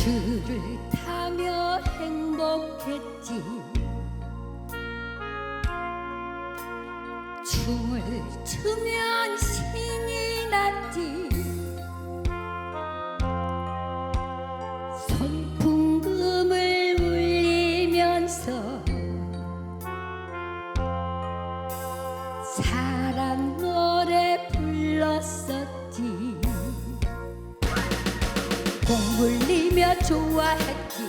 줄을 타며 행복했지. 춤을 추면 신이 났지. 손풍금을 울리면서 사랑 노래 불렀었지 공불리며 좋아했지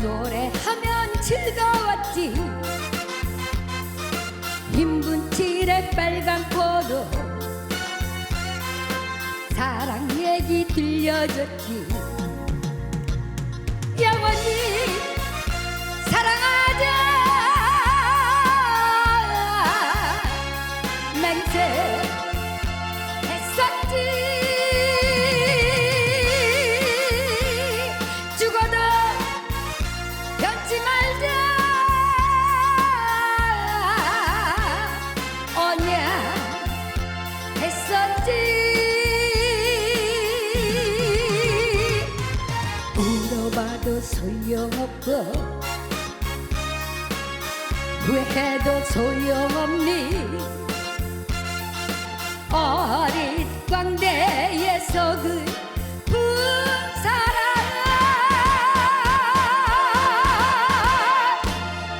노래하면 즐거웠지 흰 칠에 빨간 코로 사랑 얘기 들려줬지 소용없고 후회해도 소용없니? 어린 광대에서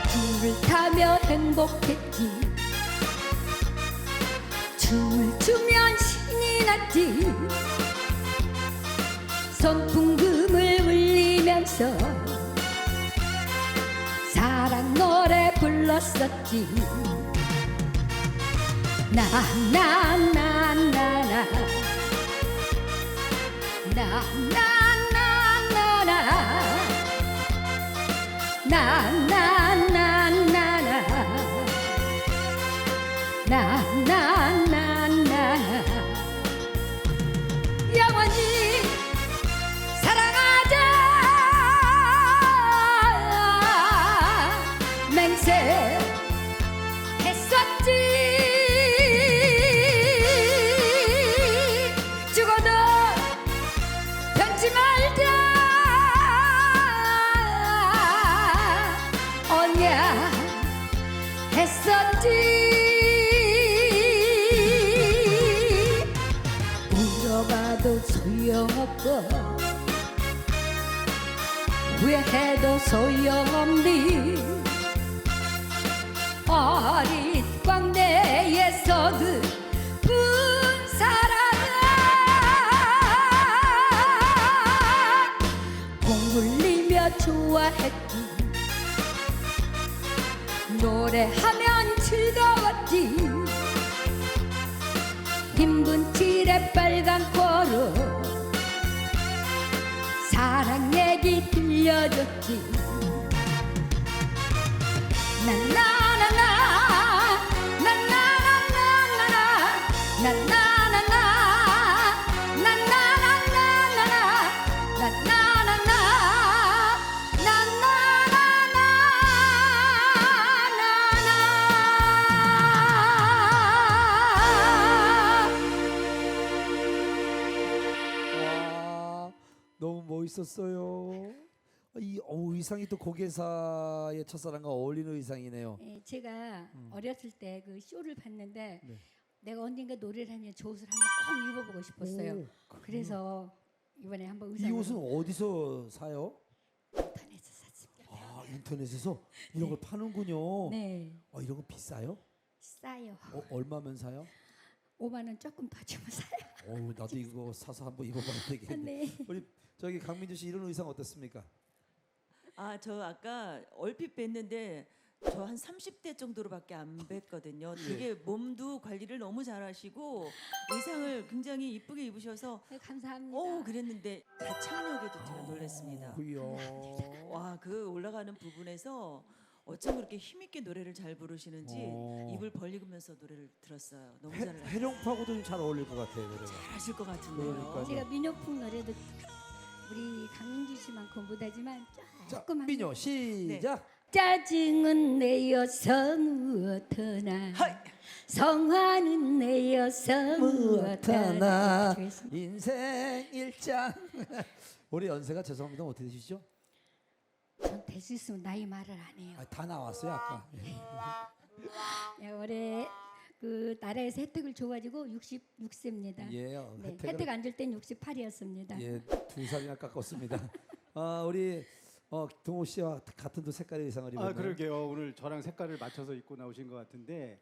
줄을 타며 행복했지. 춤을 추면 신이 났지. 손풍금을 울리면서 사랑 노래 불렀었지 나나나나나 나나나나나 나나나나나 나나나나나 했었지. 죽어도 변치 말자. 언약 했었지. 울어봐도 소용없고 후회해도 소용없니 어린 광대에서 그쁜 사랑 공불리며 좋아했지 노래하면 즐거웠지 흰분 칠에 빨간 코로 사랑 얘기 들려줬지 나나나나 있었어요. 이 어, 의상이 또 고개사의 첫사랑과 어울리는 의상이네요. 예, 제가 어렸을 때 그 쇼를 봤는데 네. 내가 언젠가 노래를 하면 저 옷을 한번 꼭 입어보고 싶었어요. 오, 그래서 이번에 한번 이 의상을 옷은 어디서 사요? 인터넷에서 샀습니다. 아 인터넷에서 이런 걸 파는군요. 네, 어, 이런 거 비싸요? 싸요. 어, 얼마면 사요? 5만 원 조금 더 주면 사요. 어 나도 이거 사서 한번 입어봐야 되겠네. 네. 우리 저기 강민주 씨 이런 의상 어떻습니까? 아, 저 아까 얼핏 뵀는데 저 한 30대 정도로밖에 안 뵀거든요. 되게 몸도 관리를 너무 잘하시고 의상을 굉장히 이쁘게 입으셔서 네, 감사합니다. 어 그랬는데 가창력에도 제가 놀랐습니다. 그요. 와, 그 올라가는 부분에서 어쩜 그렇게 힘있게 노래를 잘 부르시는지 어. 입을 벌리면서 노래를 들었어요. 너무 해- 잘 해룡파고도 좀잘 어울릴 것 같아요 노래가. 잘하실 것 같은데요. 그러니까요. 제가 민요풍 노래도 우리 강민주 씨만큼 못하지만 자 조금 민요 시작. 짜증은 내어서 무엇하나 성화는 내어서 무엇하나 무엇하나. 인생 일장 올해 연세가 죄송합니다 어떻게 되시죠? 전될 수 있으면 나이 말을 안 해요. 아, 다 나왔어요 아까. 예, 올해 그 나라에서 혜택을 줘가지고 66세입니다. 예, 어, 네, 혜택을 혜택 안 줄 땐 68이었습니다. 예, 두 살이나 깎았습니다. 아, 우리 어, 동호 씨와 같은 또 색깔의 의상을 입었네요. 아 그러게요. 오늘 저랑 색깔을 맞춰서 입고 나오신 것 같은데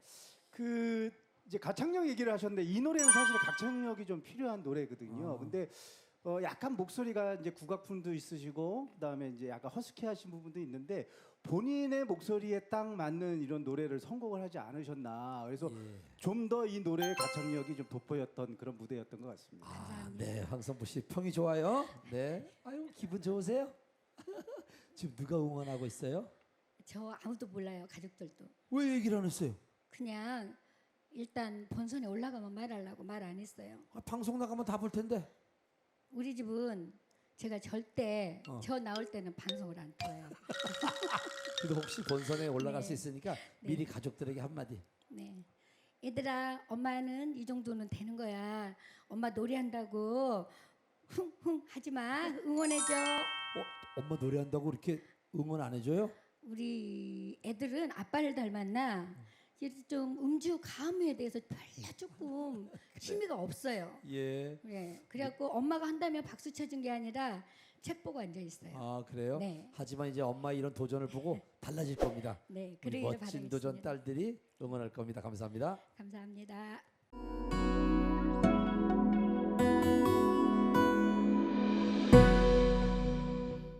그 이제 가창력 얘기를 하셨는데 이 노래는 사실 가창력이 좀 필요한 노래거든요. 아. 근데 어 약간 목소리가 이제 국악품도 있으시고 그다음에 이제 약간 허스키하신 부분도 있는데 본인의 목소리에 딱 맞는 이런 노래를 선곡을 하지 않으셨나. 그래서 예. 좀더 이 노래의 가창력이 좀 돋보였던 그런 무대였던 것 같습니다. 아, 네, 황선부 씨 평이 좋아요. 네, 아유 기분 좋으세요? 지금 누가 응원하고 있어요? 저 아무도 몰라요 가족들도. 왜 얘기를 안 했어요? 그냥 일단 본선에 올라가면 말하려고 말 안 했어요. 아, 방송 나가면 다 볼 텐데. 우리 집은 제가 절대 어. 저 나올 때는 방송을 안 틀어요. 근데 혹시 본선에 올라갈 네. 수 있으니까 미리 가족들에게 한마디. 네. 얘들아, 엄마는 이 정도는 되는 거야. 엄마 노래한다고 흥흥 하지 마. 응원해줘. 어, 엄마 노래한다고 이렇게 응원 안 해줘요? 우리 애들은 아빠를 닮았나? 이제 좀 음주 가음에 대해서 별로 조금 취미가 없어요. 예. 네. 그래갖고 엄마가 한다면 박수 쳐준 게 아니라 책 보고 앉아 있어요. 아 그래요? 네. 하지만 이제 엄마 이런 도전을 보고 달라질 겁니다. 네. 그러기를 멋진 도전 바라겠습니다. 딸들이 응원할 겁니다. 감사합니다. 감사합니다.